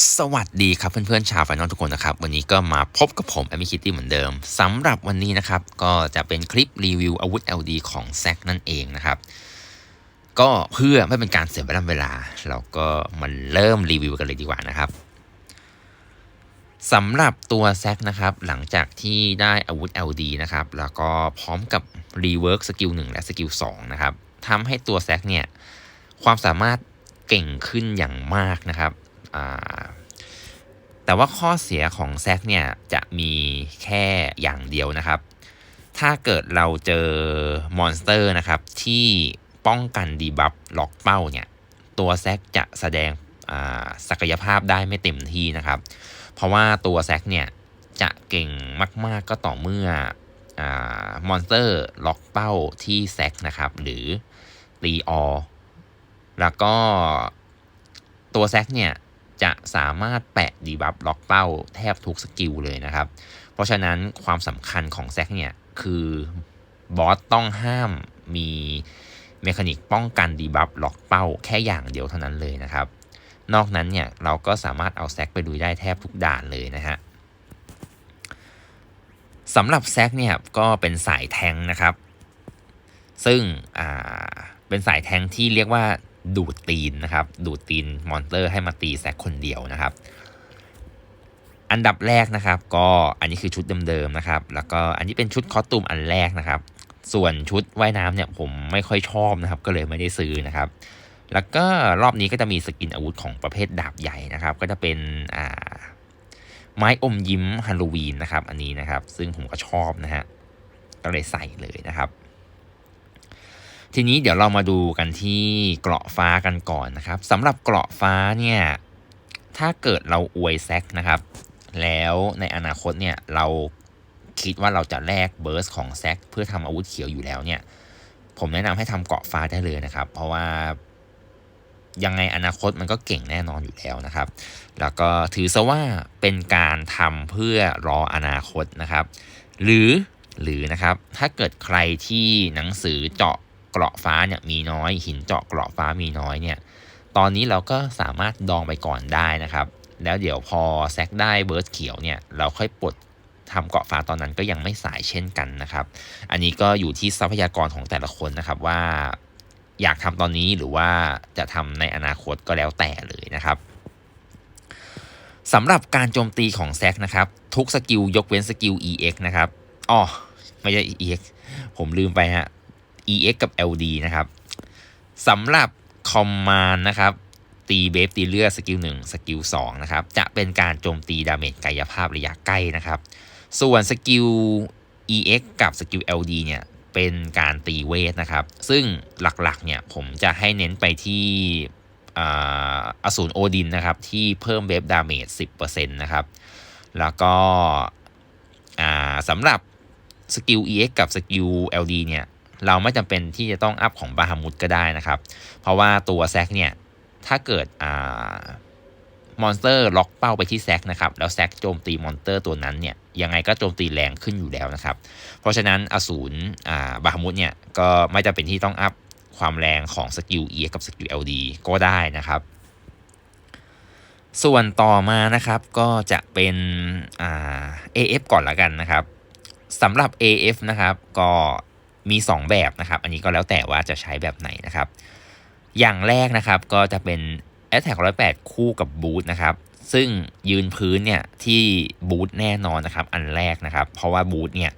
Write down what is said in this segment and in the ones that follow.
สวัสดีครับเพื่อนๆชาวไฟนอลทุกคนนะครับ วันนี้ก็มาพบกับผมแอมิคิตตี้เหมือนเดิมสำหรับวันนี้นะครับ ก็จะเป็นคลิปรีวิวอาวุธ LD ของแซกนั่นเองนะครับ ก็เพื่อไม่เป็นการเสียเวลาเวลาเราก็มันเริ่มรีวิวกันเลยดีกว่านะครับสำหรับตัวแซกนะครับ หลังจากที่ได้อาวุธ LD นะครับ แล้วก็พร้อมกับรีเวิร์กสกิล1และสกิล2นะครับทำให้ตัวแซกเนี่ย ความสามารถเก่งขึ้นอย่างมากนะครับ แต่ว่าข้อเสียของแซกเนี่ยจะมีแค่อย่างเดียวนะครับ ถ้าเกิดเราเจอมอนสเตอร์นะครับ ที่ป้องกันดีบัฟล็อกเป้าเนี่ย ตัวแซกจะแสดงศักยภาพได้ไม่เต็มที่นะครับ เพราะว่าตัวแซกเนี่ย จะเก่งมาก ๆ ก็ต่อเมื่อมอนสเตอร์ล็อกเป้าที่แซกนะครับ หรือตีออแล้วก็ตัวแซกเนี่ย จะสามารถแปะดีบัฟล็อกเป้าแทบทุกสกิลเลยนะครับ เพราะฉะนั้นความสำคัญของแซกเนี่ย คือบอสต้องห้ามมีเมคานิกป้องกันดีบัฟล็อกเป้าแค่อย่างเดียวเท่านั้นเลยนะครับ นอกนั้นเนี่ย เราก็สามารถเอาแซกไปดูได้แทบทุกด่านเลยนะฮะสำหรับแซกเนี่ยก็เป็นสายแทงนะครับ ซึ่งเป็นสายแทงที่เรียกว่า ดูดตีนนะครับ ดูดตีนมอนเตอร์ให้มาตีแซกคนเดียวนะครับ อันดับแรกนะครับ ก็อันนี้คือชุดเดิมๆนะครับ แล้วก็อันนี้เป็นชุดคอสตูมอันแรกนะครับ ส่วนชุดว่ายน้ำเนี่ยผมไม่ค่อยชอบนะครับ ก็เลยไม่ได้ซื้อนะครับ แล้วก็รอบนี้ก็จะมีสกินอาวุธของประเภทดาบใหญ่นะครับ ก็จะเป็นอ่าไม้อมยิ้มฮาโลวีนนะครับ อันนี้นะครับ ซึ่งผมก็ชอบนะฮะก็เลยใส่เลยนะครับ ทีนี้เดี๋ยวเรามาดูกันที่เกราะฟ้ากันก่อนนะครับสำหรับเกราะฟ้าเนี่ยถ้าเกิดเราอวยแซกนะครับ แล้วในอนาคตเนี่ยเราคิดว่าเราจะแลกเบิร์สของแซกเพื่อทำอาวุธเขียวอยู่แล้วเนี่ย ผมแนะนำให้ทำเกราะฟ้าได้เลยนะครับ เพราะว่ายังไงอนาคตมันก็เก่งแน่นอนอยู่แล้วนะครับ แล้วก็ถือซะว่าเป็นการทำเพื่อรออนาคตนะครับ หรือหรือนะครับถ้าเกิดใครที่หนังสือเจาะ เกราะฟ้าเนี่ยมีน้อย หินเจาะเกราะฟ้ามีน้อยเนี่ยตอนนี้เราก็สามารถดองไปก่อนได้นะครับ แล้วเดี๋ยวพอแซกได้เบิร์ดเขียวเนี่ยเราค่อยปลดทำเกาะฟ้าตอนนั้นก็ยังไม่สายเช่นกันนะครับ อันนี้ก็อยู่ที่ทรัพยากรของแต่ละคนนะครับว่าอยากทำตอนนี้หรือว่าจะทำในอนาคตก็แล้วแต่เลยนะครับสำหรับการโจมตีของแซกนะครับ ทุกสกิลยกเว้นสกิล EX นะครับอ๋อไม่ใช่ EX ผมลืมไปฮะ EX กับ LD นะครับสำหรับคอมมานนะครับตีเบฟตีเลือดสกิล1สกิล2นะครับจะเป็นการโจมตีดาเมจกายภาพระยะใกล้นะครับ ส่วนสกิล EX กับสกิล LD เนี่ยเป็นการตีเวทนะครับ ซึ่งหลักๆเนี่ยผมจะให้เน้นไปที่อสูรโอดินนะครับ ที่เพิ่มเบฟดาเมจ10%นะครับ แล้วก็สำหรับสกิล EX กับสกิล LD เนี่ย เราไม่จำเป็นที่จะต้องอัพของบาฮามุดก็ได้นะครับ เพราะว่าตัวแซกเนี่ย ถ้าเกิดอ่ามอนสเตอร์ล็อกเป้าไปที่แซกนะครับ แล้วแซกโจมตีมอนสเตอร์ตัวนั้นเนี่ย ยังไงก็โจมตีแรงขึ้นอยู่แล้วนะครับ เพราะฉะนั้นอสูรอ่าบาฮามุดเนี่ยก็ไม่จำเป็นที่ต้องอัพความแรงของสกิล E กับสกิล LD ก็ได้นะครับ ส่วนต่อมานะครับก็จะเป็นอ่า AF ก่อนละกันนะครับสำหรับ AF นะครับ ก็ มี 2 แบบนะครับ อันนี้ก็แล้วแต่ว่าจะใช้แบบไหนนะครับ อย่างแรกนะครับก็จะเป็น a t t a c 108 คู่กับบูทนะครับ ซึ่งยืนพื้นเนี่ยที่บูทแน่นอนนะครับ อันแรกนะครับ เพราะว่าบูทเนี่ย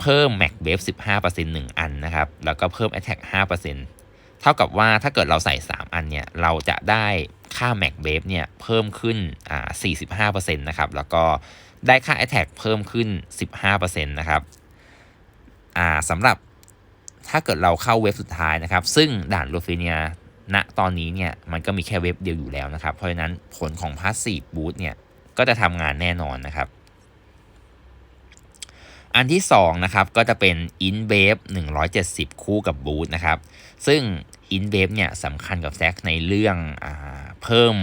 เพิ่ม Mac w a v 15% 1 อันนะครับ แล้วก็เพิ่ม Attack 5%เท่ากับว่าถ้าเกิดเราใส่ 3 อันเนี่ย เราจะได้ค่า Mac w a v เนี่ยเพิ่มขึ้นอ่า45%นะครับ แล้วก็ได้ค่า Attack เพิ่มขึ้น 15%นะครับ อ่าสำหรับถ้าเกิดเราเข้าเว็บสุดท้ายนะครับ ซึ่งด่านโลฟิเนียณตอนนี้เนี่ยมันก็มีแค่เว็บเดียวอยู่แล้วนะครับ เพราะฉะนั้นผลของพาสซีฟบูทเนี่ยก็จะทำงานแน่นอนนะครับ อันที่ 2 นะครับ ก็จะเป็น in b a v 170 คู่กับบูทนะครับ ซึ่ง in b a v เนี่ยสำคัญกับแซกในเรื่องอเพิ่ม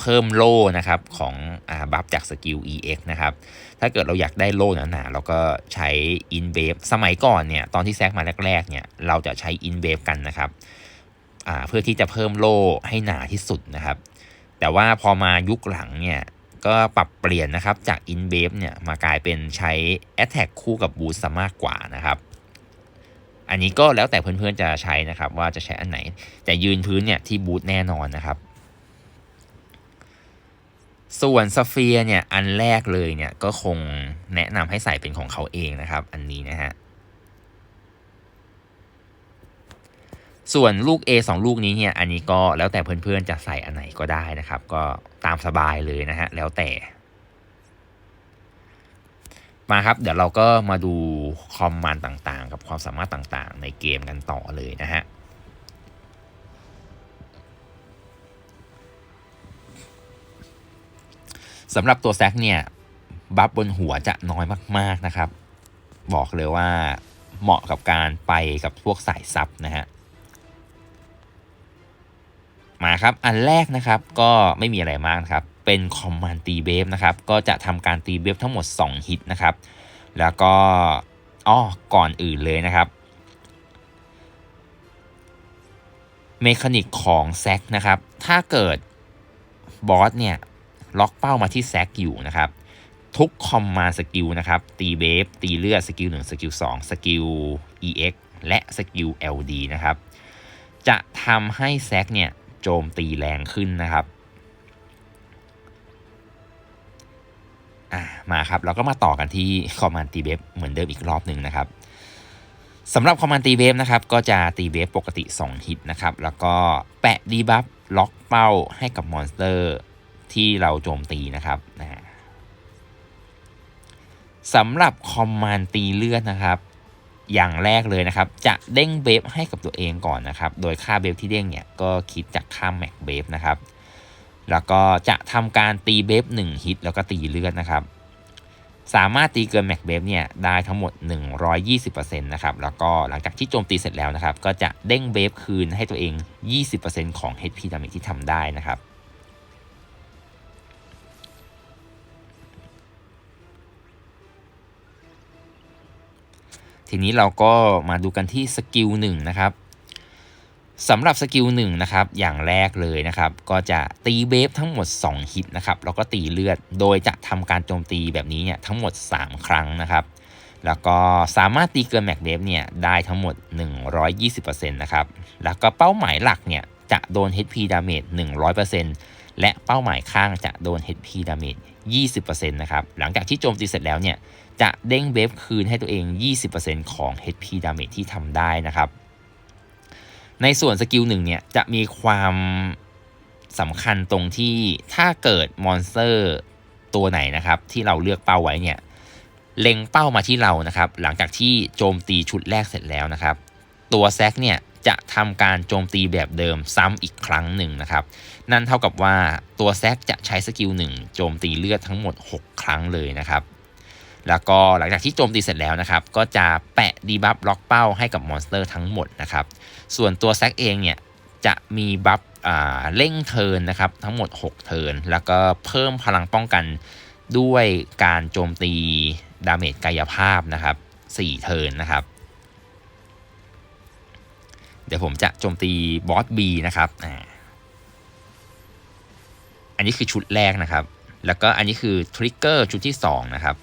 เพิ่มโล่นะครับของอบัฟจากสกิล EX นะครับ ถ้าเกิดเราอยากได้โล่หนาๆเราก็ใช้ in b a v สมัยก่อนเนี่ยตอนที่แซกมาแรกๆเนี่ยเราจะใช้ in b a v กันนะครับเพื่อที่จะเพิ่มโล่ให้หนาที่สุดนะครับ แต่ว่าพอมายุคหลังเนี่ยก็ปรับเปลี่ยนนะครับจาก in b a v e เนี่ยมากลายเป็นใช้ attack คู่กับ boost มากกว่านะครับอันนี้ก็แล้วแต่เพื่อนๆจะใช้นะครับว่าจะใช้อันไหน แต่ยืนพื้นเนี่ยที่บูทแน่นอนนะครับ ส่วนสเฟียเนี่ยอันแรกเลยเนี่ยก็คงแนะนำให้ใส่เป็นของเขาเองนะครับ อันนี้นะฮะส่วนลูก A 2 ลูกนี้เนี่ยอันนี้ก็แล้วแต่เพื่อนๆจะใส่อันไหนก็ได้นะครับ ก็ตามสบายเลยนะฮะแล้วแต่ มาครับ เดี๋ยวเราก็มาดูคอมมานด์ต่างๆ กับความสามารถต่างๆ ในเกมกันต่อเลยนะฮะ สำหรับตัวแซกเนี่ยบัฟบนหัวจะน้อยมากๆนะครับ บอกเลยว่าเหมาะกับการไปกับพวกสายซับนะฮะมาครับอันแรกนะครับก็ไม่มีอะไรมากครับ เป็นคอมมานด์ตีเบฟนะครับ ก็จะทำการตีเบฟทั้งหมด 2 ฮิตนะครับ แล้วก็อ้อก่อนอื่นเลยนะครับเมคานิกของแซกนะครับ ถ้าเกิดบอสเนี่ย ล็อกเป้ามาที่แซกอยู่นะครับ ทุกคอมมาสกิลนะครับ ตีเบฟตีเลือดสกิล1สกิล2สกิล EX และสกิล LD นะครับ จะทำให้แซกเนี่ยโจมตีแรงขึ้นนะครับมาครับเราก็มาต่อกันที่คอมมานด์ตีเบฟเหมือนเดิมอีกรอบหนึ่งนะครับสำหรับคอมมานด์ตีเบฟนะครับก็จะตีเบฟปกติ 2 ฮิตนะครับ แล้วก็แปะดีบัฟล็อกเป้าให้กับมอนสเตอร์ ที่เราโจมตีนะครับนะสำหรับคอมมานด์ตีเลือดนะครับ อย่างแรกเลยนะครับ จะเด้งเบฟให้กับตัวเองก่อนนะครับ โดยค่าเบฟที่เด้งเนี่ยก็คิดจากค่าแม็กเบฟนะครับ แล้วก็จะทำการตีเบฟ1ฮิตแล้วก็ตีเลือดนะครับ สามารถตีเกินแม็กเบฟเนี่ยได้ทั้งหมด 120%นะครับ แล้วก็หลังจากที่โจมตีเสร็จแล้วนะครับ ก็จะเด้งเบฟคืนให้ตัวเอง 20%ของ HP damage ที่ทำได้นะครับ ทีนี้เราก็มาดูกันที่สกิลหนึ่งนะครับสำหรับสกิลหนึ่งนะครับอย่างแรกเลยนะครับ ก็จะตีเบฟทั้งหมด 2 ฮิตนะครับแล้วก็ตีเลือดโดยจะทำการโจมตีแบบนี้เนี่ยทั้งหมด 3 ครั้งนะครับ แล้วก็สามารถตีเกินแม็กเบฟเนี่ยได้ทั้งหมด 120%นะครับแล้วก็เป้าหมายหลักเนี่ยจะโดน HP damage 100%และเป้าหมายข้างจะโดน HP damage 20%นะครับหลังจากที่โจมตีเสร็จแล้วเนี่ย จะเด้งเบฟคืนให้ตัวเอง 20%ของ HP damage ที่ทำได้นะครับ ในส่วนสกิลหนึ่งเนี่ยจะมีความสำคัญตรงที่ถ้าเกิดมอนสเตอร์ตัวไหนนะครับ ที่เราเลือกเป้าไว้เนี่ยเล็งเป้ามาที่เรานะครับ หลังจากที่โจมตีชุดแรกเสร็จแล้วนะครับ ตัวแซกเนี่ยจะทำการโจมตีแบบเดิมซ้ำอีกครั้งหนึ่งนะครับ นั่นเท่ากับว่าตัวแซกจะใช้สกิลหนึ่งโจมตีเลือดทั้งหมด 6 ครั้งเลยนะครับ แล้วก็หลังจากที่โจมตีเสร็จแล้วนะครับ ก็จะแปะดีบัฟล็อกเป้าให้กับมอนสเตอร์ทั้งหมดนะครับ ส่วนตัวแซกเองเนี่ยจะมีบัฟเร่งเทิร์นนะครับทั้งหมด 6 เทิร์นแล้วก็เพิ่มพลังป้องกันด้วยการโจมตีดาเมจกายภาพนะครับ4เทิร์นนะครับ เดี๋ยวผมจะโจมตีบอส B นะครับอ่าอันนี้คือชุดแรกนะครับ แล้วก็อันนี้คือทริกเกอร์ชุดที่ 2 นะครับ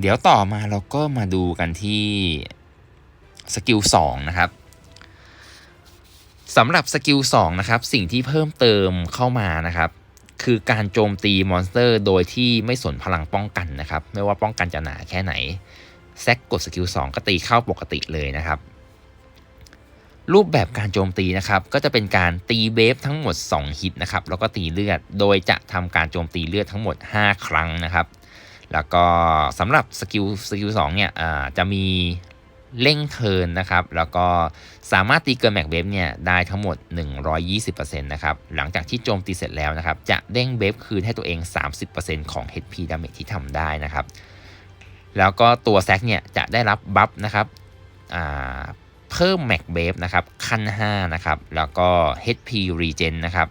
เดี๋ยวต่อมาเราก็มาดูกันที่สกิล2นะครับสำหรับสกิล2นะครับ สิ่งที่เพิ่มเติมเข้ามานะครับ คือการโจมตีมอนสเตอร์ โดยที่ไม่สนพลังป้องกันนะครับ ไม่ว่าป้องกันจะหนาแค่ไหนแซกกดสกิล2ก็ตีเข้าปกติเลยนะครับ รูปแบบการโจมตีนะครับ ก็จะเป็นการตีเบฟทั้งหมด 2 ฮิตนะครับ แล้วก็ตีเลือด โดยจะทำการโจมตีเลือดทั้งหมด 5 ครั้งนะครับ แล้วก็สำหรับสกิลสกิล2เนี่ยจะมีเร่งเทินนะครับ แล้วก็สามารถตีเกินแม็กเบฟเนี่ยได้ทั้งหมด 120%นะครับ หลังจากที่โจมตีเสร็จแล้วนะครับ จะเด้งเบฟคืนให้ตัวเอง 30%ของ HP damage ที่ทำได้นะครับ แล้วก็ตัวแซกเนี่ยจะได้รับบัฟนะครับเพิ่มแม็กเบฟนะครับขั้น 5 นะครับ แล้วก็ HP regen นะครับ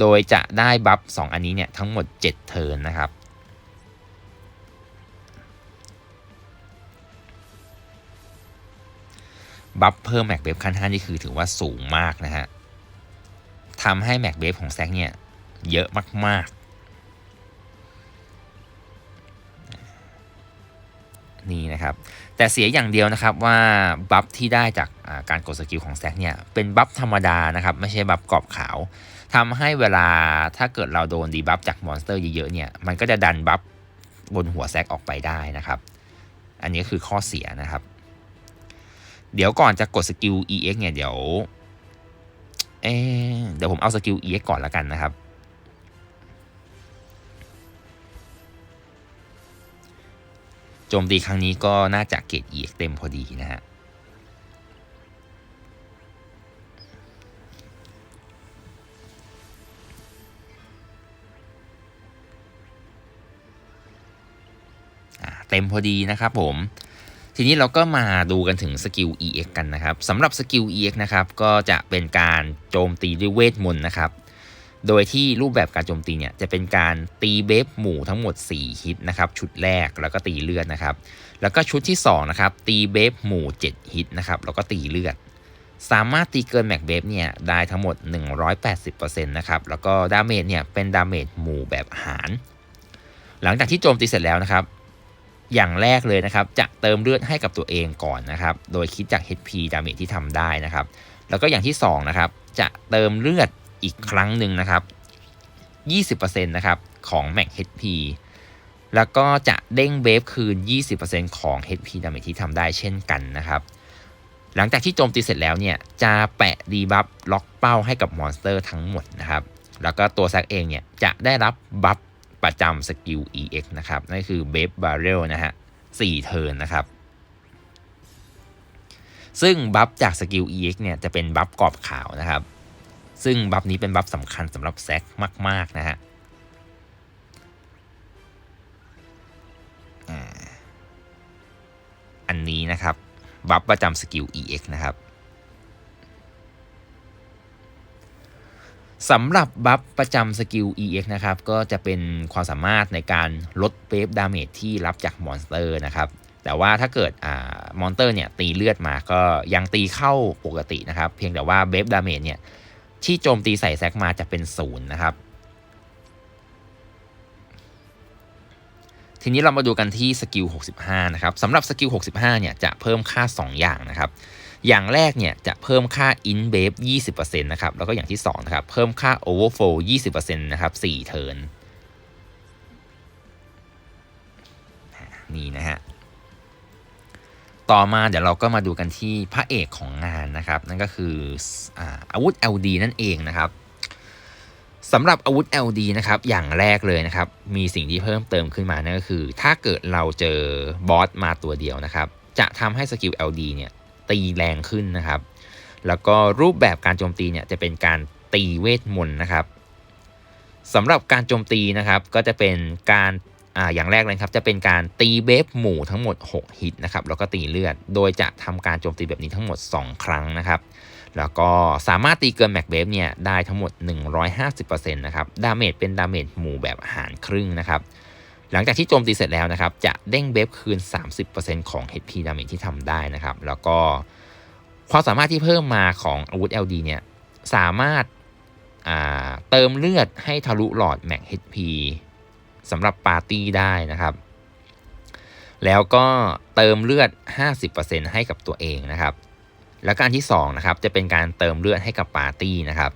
โดยจะได้บัฟ2อันนี้เนี่ยทั้งหมด 7 เทินนะครับ บัฟเพิ่มแม็กเบฟขั้น5นี่คือถือว่าสูงมากนะฮะทำให้แม็กเบฟของแซกเนี่ยเยอะมากๆ นี่นะครับ แต่เสียอย่างเดียวนะครับว่าบัฟที่ได้จากการกดสกิลของแซกเนี่ยเป็นบัฟธรรมดานะครับ ไม่ใช่บัฟกรอบขาวทำให้เวลาถ้าเกิดเราโดนดีบัฟจากมอนสเตอร์เยอะๆเนี่ยมันก็จะดันบัฟบนหัวแซกออกไปได้นะครับ อันนี้คือข้อเสียนะครับ เดี๋ยวก่อนจะกดสกิล EX เนี่ยเดี๋ยวเอเดี๋ยวผมเอาสกิล EX ก่อนแล้วกันนะครับ โจมตีครั้งนี้ก็น่าจะเกรด EX เต็มพอดีนะฮะเต็มพอดีนะครับผม ทีนี้เราก็มาดูกันถึงสกิล EX กันนะครับสำหรับสกิล EX นะครับก็จะเป็นการโจมตีด้วยเวทมนต์นะครับ โดยที่รูปแบบการโจมตีเนี่ยจะเป็นการตีเบฟหมู่ทั้งหมด 4 ฮิตนะครับชุดแรกแล้วก็ตีเลือดนะครับ แล้วก็ชุดที่2นะครับตีเบฟหมู่ 7 ฮิตนะครับแล้วก็ตีเลือด สามารถตีเกินแม็กเบฟเนี่ยได้ทั้งหมด 180%นะครับแล้วก็ดาเมจเนี่ยเป็นดาเมจหมู่แบบหาร หลังจากที่โจมตีเสร็จแล้วนะครับ อย่างแรกเลยนะครับจะเติมเลือดให้กับตัวเองก่อนนะครับ โดยคิดจาก HP ดาเมจที่ทำได้นะครับ แล้วก็อย่างที่2นะครับจะเติมเลือดอีกครั้งหนึ่งนะครับ20%นะครับของ Max HP แล้วก็จะเด้งเบฟคืน 20%ของ HP ดาเมจที่ทำได้เช่นกันนะครับ หลังจากที่โจมตีเสร็จแล้วเนี่ย จะแปะดีบัฟล็อกเป้าให้กับมอนสเตอร์ทั้งหมดนะครับ แล้วก็ตัวแซกเองเนี่ย จะได้รับบัฟ ประจำสกิล EX นะครับ นั่นคือ b a b e Barrel นะฮะ4เทิร์นนะครับ ซึ่งบัฟจากสกิล EX เนี่ยจะเป็นบัฟกรอบขาวนะครับ ซึ่งบัฟนี้เป็นบัฟสำคัญสำหรับแซกมาก ๆ นะฮะอันนี้นะครับ บัฟประจำสกิล EX นะครับ สำหรับบัฟประจำสกิล EX นะครับ ก็จะเป็นความสามารถในการลดเวฟดาเมจที่รับจากมอนสเตอร์นะครับแต่ว่าถ้าเกิดอ่ามอนสเตอร์เนี่ยตีเลือดมาก็ยังตีเข้าปกตินะครับ เพียงแต่ว่าเวฟดาเมจเนี่ยที่โจมตีใส่แซกมาจะเป็นศูนย์นะครับ ทีนี้เรามาดูกันที่สกิล 65 นะครับสำหรับสกิล 65 เนี่ยจะเพิ่มค่า 2 อย่างนะครับ อย่างแรกเนี่ยจะเพิ่มค่า in b a v e 20%นะครับ แล้วก็อย่างที่2นะครับ เพิ่มค่า overflow 20%นะครับ4เทิร์นนี่นะฮะ ต่อมาเดี๋ยวเราก็มาดูกันที่พระเอกของงานนะครับ นั่นก็คืออาวุธ LD นั่นเองนะครับสำหรับอาวุธ LD นะครับ อย่างแรกเลยนะครับ มีสิ่งที่เพิ่มเติมขึ้นมานั่นก็คือ ถ้าเกิดเราเจอบอสมาตัวเดียวนะครับ จะทำให้สกิล LD เนี่ย ตีแรงขึ้นนะครับ แล้วก็รูปแบบการโจมตีเนี่ยจะเป็นการตีเวทมนต์นะครับสำหรับการโจมตีนะครับก็จะเป็นการอ่าอย่างแรกเลยครับจะเป็นการตีเบฟหมู่ทั้งหมด 6 ฮิตนะครับแล้วก็ตีเลือด โดยจะทำการโจมตีแบบนี้ทั้งหมด 2 ครั้งนะครับแล้วก็สามารถตีเกินแม็กเบฟเนี่ยได้ทั้งหมด 150%นะครับดาเมจเป็นดาเมจหมู่แบบหารครึ่งนะครับ หลังจากที่โจมตีเสร็จแล้วนะครับ จะเด้งเบฟคืน 30%ของ HP damage ที่ทำได้นะครับ แล้วก็ความสามารถที่เพิ่มมาของอาวุธ LD เนี่ย สามารถเติมเลือดให้ทะลุหลอดแม็ก HP สำหรับปาร์ตี้ได้นะครับ แล้วก็เติมเลือด 50%ให้กับตัวเองนะครับ แล้วการที่2นะครับ จะเป็นการเติมเลือดให้กับปาร์ตี้นะครับ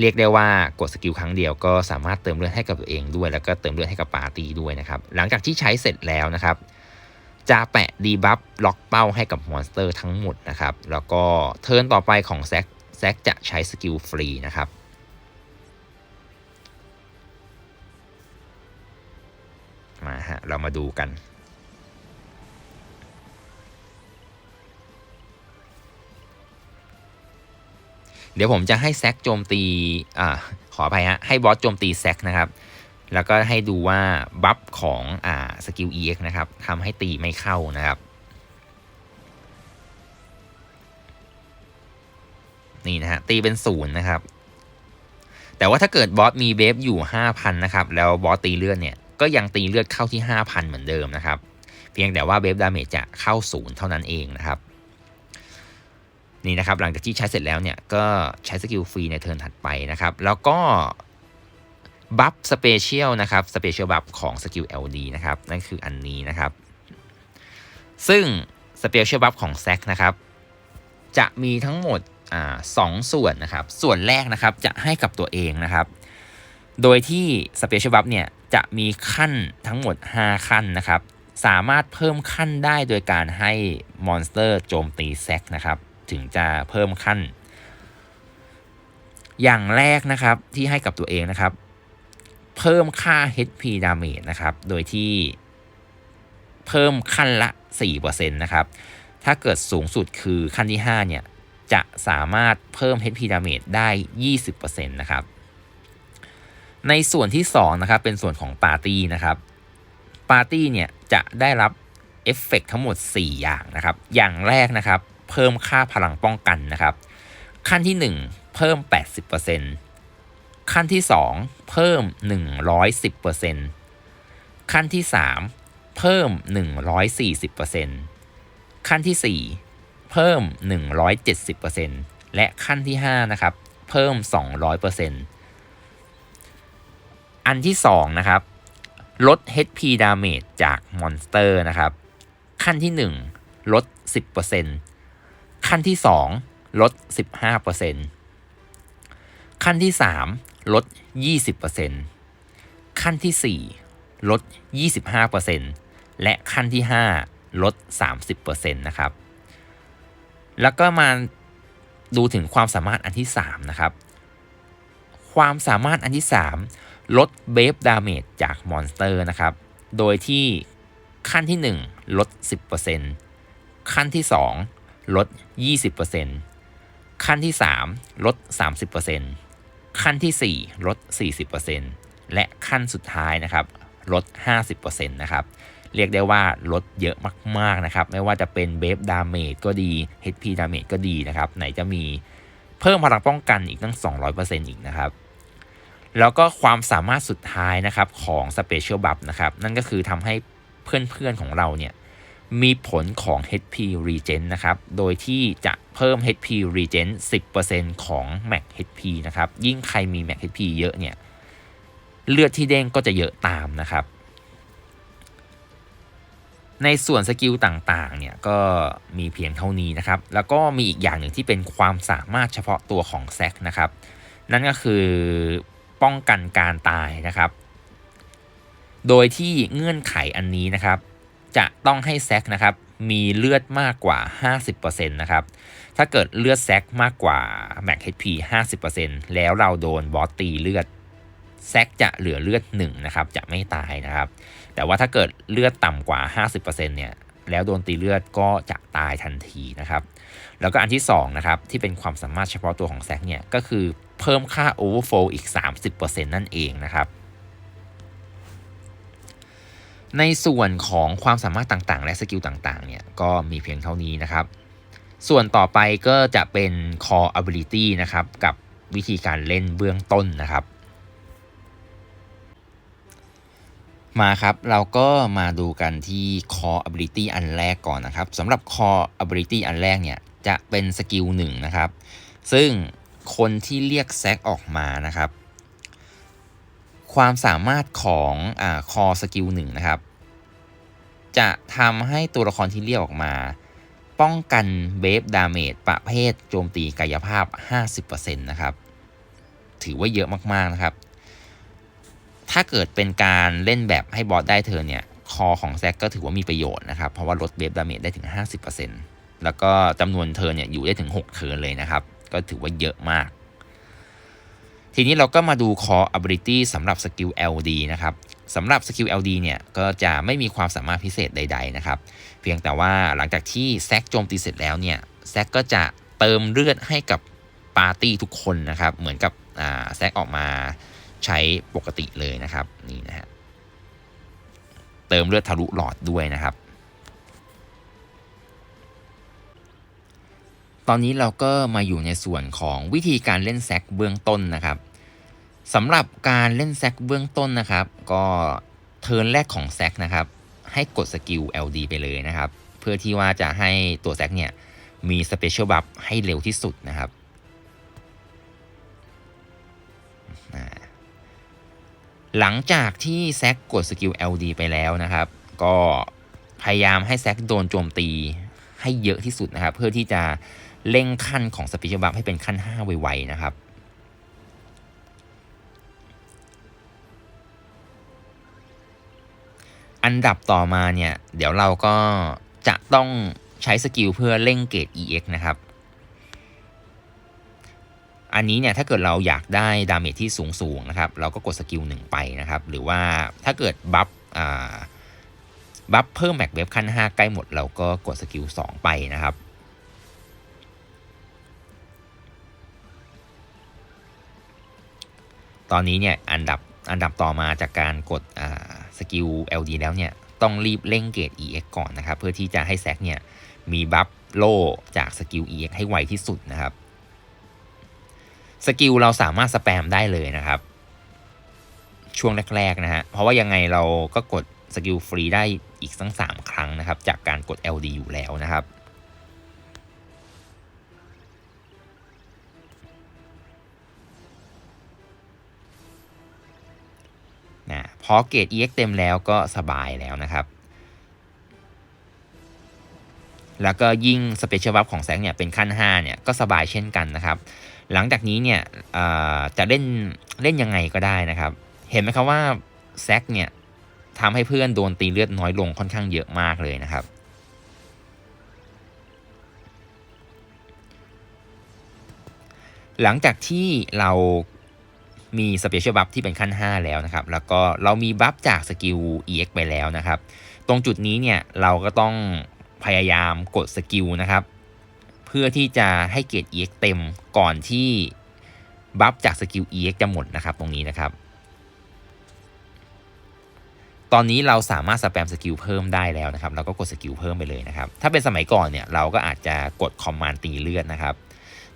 เรียกได้ว่ากดสกิลครั้งเดียวก็สามารถเติมเลือดให้กับตัวเองด้วย แล้วก็เติมเลือดให้กับปาร์ตี้ด้วยนะครับหลังจากที่ใช้เสร็จแล้วนะครับจะแปะดีบัฟล็อกเป้าให้กับมอนสเตอร์ทั้งหมดนะครับแล้วก็เทิร์นต่อไปของแซกแซกจะใช้สกิลฟรีนะครับมาฮะเรามาดูกัน เดี๋ยวผมจะให้แซกโจมตีอ่าขออภัยฮะให้บอสโจมตีแซกนะครับ แล้วก็ให้ดูว่าบัฟของอ่าสกิล EX นะครับทำให้ตีไม่เข้านะครับ นี่นะฮะตีเป็นศูนย์นะครับ แต่ว่าถ้าเกิดบอสมีเบฟอยู่ 5,000 นะครับ แล้วบอสตีเลือดเนี่ยก็ยังตีเลือดเข้าที่ 5,000 เหมือนเดิมนะครับ เพียงแต่ว่าเบฟดาเมจจะเข้าศูนย์เท่านั้นเองนะครับ นี่นะครับหลังจากที่ใช้เสร็จแล้วเนี่ยก็ใช้สกิลฟรีในเทิร์นถัดไปนะครับแล้วก็บัฟสเปเชียลนะครับสเปเชียลบัฟของสกิล LD นะครับนั่นคืออันนี้นะครับ ซึ่งสเปเชียลบัฟของแซกนะครับจะมีทั้งหมดอสองส่วนนะครับ ส่วนแรกนะครับจะให้กับตัวเองนะครับ โดยที่สเปเชียลบัฟเนี่ยจะมีขั้นทั้งหมด 5 ขั้นนะครับ สามารถเพิ่มขั้นได้โดยการให้มอนสเตอร์โจมตีแซกนะครับ ถึงจะเพิ่มขั้น อย่างแรกนะครับที่ให้กับตัวเองนะครับ เพิ่มค่า HP damage นะครับ โดยที่เพิ่มขั้นละ 4%นะครับ ถ้าเกิดสูงสุดคือขั้นที่ 5 เนี่ย จะสามารถเพิ่ม HP damage ได้ 20%นะครับ ในส่วนที่ 2 นะครับ เป็นส่วนของปาร์ตี้นะครับ ปาร์ตี้เนี่ย จะได้รับเอฟเฟกทั้งหมด 4 อย่างนะครับ อย่างแรกนะครับ เพิ่มค่าพลังป้องกันนะครับ ขั้นที่ 1 เพิ่ม 80%ขั้นที่ 2 เพิ่ม 110%ขั้นที่ 3 เพิ่ม 140%ขั้นที่ 4 เพิ่ม 170%และขั้นที่ 5 นะครับ เพิ่ม 200%อันที่ 2 นะครับ ลด HP damage จากมอนสเตอร์นะครับ ขั้นที่ 1 ลด 10% ขั้นที่ 2 ลด 15%ขั้นที่ 3 ลด 20%ขั้นที่ 4 ลด 25%และขั้นที่ 5 ลด 30%นะครับ แล้วก็มาดูถึงความสามารถอันที่ 3 นะครับ ความสามารถอันที่ 3 ลดเบฟดาเมจจากมอนสเตอร์นะครับ โดยที่ขั้นที่ 1 ลด 10%ขั้นที่ 2 ลด 20%ขั้นที่ 3 ลด 30%ขั้นที่ 4 ลด 40%และขั้นสุดท้ายนะครับ ลด 50%นะครับ เรียกได้ว่าลดเยอะมาก ๆ นะครับ ไม่ว่าจะเป็นเบฟดาเมจก็ดี HP ดาเมจก็ดีนะครับ ไหนจะมีเพิ่มพลังป้องกันอีกตั้ง 200%อีกนะครับแล้วก็ความสามารถสุดท้ายนะครับของ Special Buff นะครับ นั่นก็คือทำให้เพื่อนๆของเราเนี่ย มีผลของ HP Regen นะครับ โดยที่จะเพิ่ม HP Regen 10%ของ Max HP นะครับ ยิ่งใครมี Max HP เยอะเนี่ย เลือดที่เด้งก็จะเยอะตามนะครับ ในส่วนสกิลต่างๆ เนี่ยก็มีเพียงเท่านี้นะครับ แล้วก็มีอีกอย่างหนึ่งที่เป็นความสามารถเฉพาะตัวของแซกนะครับ นั่นก็คือป้องกันการตายนะครับ โดยที่เงื่อนไขอันนี้นะครับ จะต้องให้แซกนะครับมีเลือดมากกว่า 50%นะครับ ถ้าเกิดเลือดแซกมากกว่า Max HP 50%แล้วเราโดนบอสตีเลือดแซกจะเหลือเลือด1นะครับจะไม่ตายนะครับ แต่ว่าถ้าเกิดเลือดต่ำกว่า 50%เนี่ยแล้วโดนตีเลือดก็จะตายทันทีนะครับ แล้วก็อันที่2นะครับที่เป็นความสามารถเฉพาะตัวของแซกเนี่ยก็คือเพิ่มค่า overflow อีก 30%นั่นเองนะครับ ในส่วนของความสามารถต่างๆ และสกิลต่างๆเนี่ยก็มีเพียงเท่านี้นะครับ ส่วนต่อไปก็จะเป็น core ability นะครับ กับวิธีการเล่นเบื้องต้นนะครับ มาครับเราก็มาดูกันที่ core ability อันแรกก่อนนะครับสำหรับ core ability อันแรกเนี่ยจะเป็นสกิลหนึ่งนะครับ ซึ่งคนที่เรียกแซกออกมานะครับ ความสามารถของอคอสกิลหนึ่งนะครับ จะทำให้ตัวละครที่เรียกออกมา ป้องกันเบฟดาเมจประเภทโจมตีกายภาพ 50%นะครับ ถือว่าเยอะมาก ๆ นะครับ ถ้าเกิดเป็นการเล่นแบบให้บอสได้เธอเนี่ย คอของแซกก็ถือว่ามีประโยชน์นะครับ เพราะว่าลดเบฟดาเมจได้ถึง 50%แล้วก็จำนวนเธอเนี่ยอยู่ได้ถึง 6 เทิร์นเลยนะครับ ก็ถือว่าเยอะมาก ทีนี้เราก็มาดู core ability สำหรับสกิล LD นะครับสำหรับสกิล LD เนี่ยก็จะไม่มีความสามารถพิเศษใด ๆ นะครับ เพียงแต่ว่าหลังจากที่แซกโจมตีเสร็จแล้วเนี่ยแซกก็จะเติมเลือดให้กับปาร์ตี้ทุกคนนะครับ เหมือนกับแซกออกมาใช้ปกติเลยนะครับนี่นะฮะเติมเลือดทะลุหลอดด้วยนะครับ ตอนนี้เราก็มาอยู่ในส่วนของวิธีการเล่นแซกเบื้องต้นนะครับสำหรับการเล่นแซกเบื้องต้นนะครับ ก็เทิร์นแรกของแซกนะครับ ให้กดสกิล LD ไปเลยนะครับ เพื่อที่ว่าจะให้ตัวแซกเนี่ยมีสเปเชียลบัฟให้เร็วที่สุดนะครับหลังจากที่แซกกดสกิล LD ไปแล้วนะครับ ก็พยายามให้แซกโดนโจมตีให้เยอะที่สุดนะครับ เพื่อที่จะ เร่งขั้นของสปเชียลบัฟให้เป็นขั้น 5 ไวๆนะครับอันดับต่อมาเนี่ย เดี๋ยวเราก็จะต้องใช้สกิลเพื่อเร่งเกรด EX นะครับ อันนี้เนี่ยถ้าเกิดเราอยากได้ดาเมจที่สูงสูงๆนะครับ เราก็กดสกิลหนึ่งไปนะครับ หรือว่าถ้าเกิดบัฟบัฟเพิ่มแม็กเวฟขั้น 5 ใกล้หมดเราก็กดสกิล2ไปนะครับ ตอนนี้เนี่ยอันดับอันดับต่อมาจากการกดสกิล LD แล้วเนี่ยต้องรีบเร่งเกรด EX ก่อนนะครับ เพื่อที่จะให้แซกเนี่ยมีบัฟโล่จากสกิล EX ให้ไวที่สุดนะครับสกิลเราสามารถสแปมได้เลยนะครับ ช่วงแรกๆนะฮะเพราะว่ายังไงเราก็กดสกิลฟรีได้อีกสังสามครั้งนะครับ จากการกด LD อยู่แล้วนะครับ อเกรด EX เต็มแล้วก็สบายแล้วนะครับ แล้วก็ยิ่งสเปเชียลบัฟของแซงเนี่ยเป็นขั้น 5 เนี่ยก็สบายเช่นกันนะครับ หลังจากนี้เนี่ยจะเล่นเล่นยังไงก็ได้นะครับ เห็นไหมครับว่าแซกเนี่ยทำให้เพื่อนโดนตีเลือดน้อยลงค่อนข้างเยอะมากเลยนะครับหลังจากที่เรา มีสเปเชียลบัฟที่เป็นขั้น 5 แล้วนะครับ แล้วก็เรามีบัฟจากสกิล EX ไปแล้วนะครับ ตรงจุดนี้เนี่ยเราก็ต้องพยายามกดสกิลนะครับ เพื่อที่จะให้เกรด EX เต็มก่อนที่บัฟจากสกิล EX จะหมดนะครับตรงนี้นะครับ ตอนนี้เราสามารถสแปมสกิลเพิ่มได้แล้วนะครับ เราก็กดสกิลเพิ่มไปเลยนะครับ ถ้าเป็นสมัยก่อนเนี่ยเราก็อาจจะกดคอมมานด์ตีเลือดนะครับ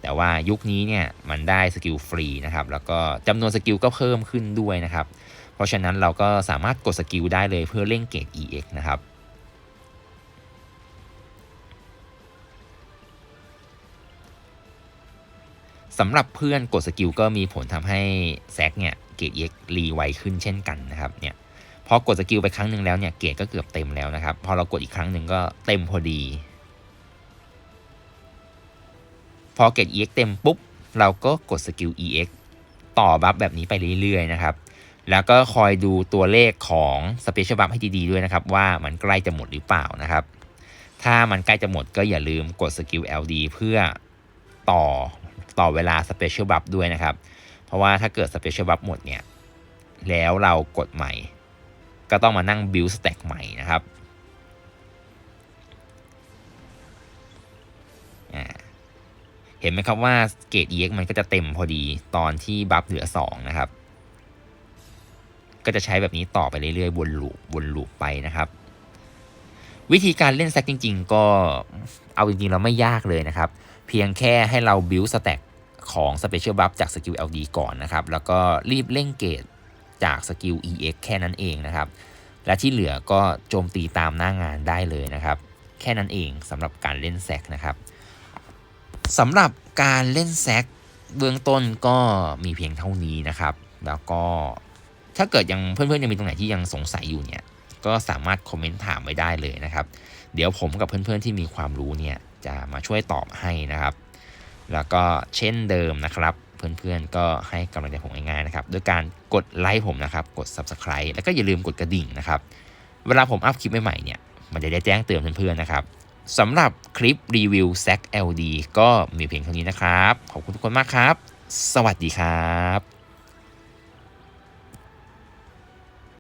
แต่ว่ายุคนี้เนี่ยมันได้สกิลฟรีนะครับแล้วก็จำนวนสกิลก็เพิ่มขึ้นด้วยนะครับเพราะฉะนั้นเราก็สามารถกดสกิลได้เลยเพื่อเร่งเกรด EX นะครับสำหรับเพื่อนกดสกิลก็มีผลทำให้แซกเนี่ยเกรด EX รีไวขึ้นเช่นกันนะครับเนี่ยพอกดสกิลไปครั้งหนึ่งแล้วเนี่ยเกรดก็เกือบเต็มแล้วนะครับ พอเรากดอีกครั้งหนึ่งก็เต็มพอดี พอเกรด EX เต็มปุ๊บ เราก็กดสกิล EX ต่อบัฟแบบนี้ไปเรื่อยๆนะครับแล้วก็คอยดูตัวเลขของสเปเชียลบัฟให้ดีๆด้วยนะครับ ว่ามันใกล้จะหมดหรือเปล่านะครับ ถ้ามันใกล้จะหมดก็อย่าลืมกดสกิล LD เพื่อต่อต่อเวลาสเปเชียลบัฟด้วยนะครับ เพราะว่าถ้าเกิดสเปเชียลบัฟหมดเนี่ย แล้วเรากดใหม่ ก็ต้องมานั่งบิลสแต็กใหม่นะครับ เห็นไหมครับว่าเกรด EX มันก็จะเต็มพอดีตอนที่บัฟเหลือ 2 นะครับ ก็จะใช้แบบนี้ต่อไปเรื่อยๆวนลูปวนลูปไปนะครับ วิธีการเล่นแซกจริง ๆ ก็เอาจริงๆเราไม่ยากเลยนะครับ เพียงแค่ให้เราบิลสแต็กของ Special Buff จากสกิล LD ก่อนนะครับ แล้วก็รีบเร่งเกรดจากสกิล EX แค่นั้นเองนะครับ และที่เหลือก็โจมตีตามหน้างานได้เลยนะครับ แค่นั้นเองสำหรับการเล่นแซกนะครับ สำหรับการเล่นแซกเบื้องต้นก็มีเพียงเท่านี้นะครับ แล้วก็ถ้าเกิดยังเพื่อนๆยังมีตรงไหนที่ยังสงสัยอยู่เนี่ยก็สามารถคอมเมนต์ถามไว้ได้เลยนะครับ เดี๋ยวผมกับเพื่อนๆที่มีความรู้เนี่ยจะมาช่วยตอบให้นะครับ แล้วก็เช่นเดิมนะครับ เพื่อนๆก็ให้กำลังใจผมง่ายๆนะครับโดยการกดไลค์ผมนะครับกด Subscribe แล้วก็อย่าลืมกดกระดิ่งนะครับ เวลาผมอัพคลิปใหม่ๆเนี่ยมันจะได้แจ้งเตือนเพื่อนๆนะครับ สำหรับคลิปรีวิวแซก LD ก็มีเพียงเท่านี้นะครับ ขอบคุณทุกคนมากครับ สวัสดีครับ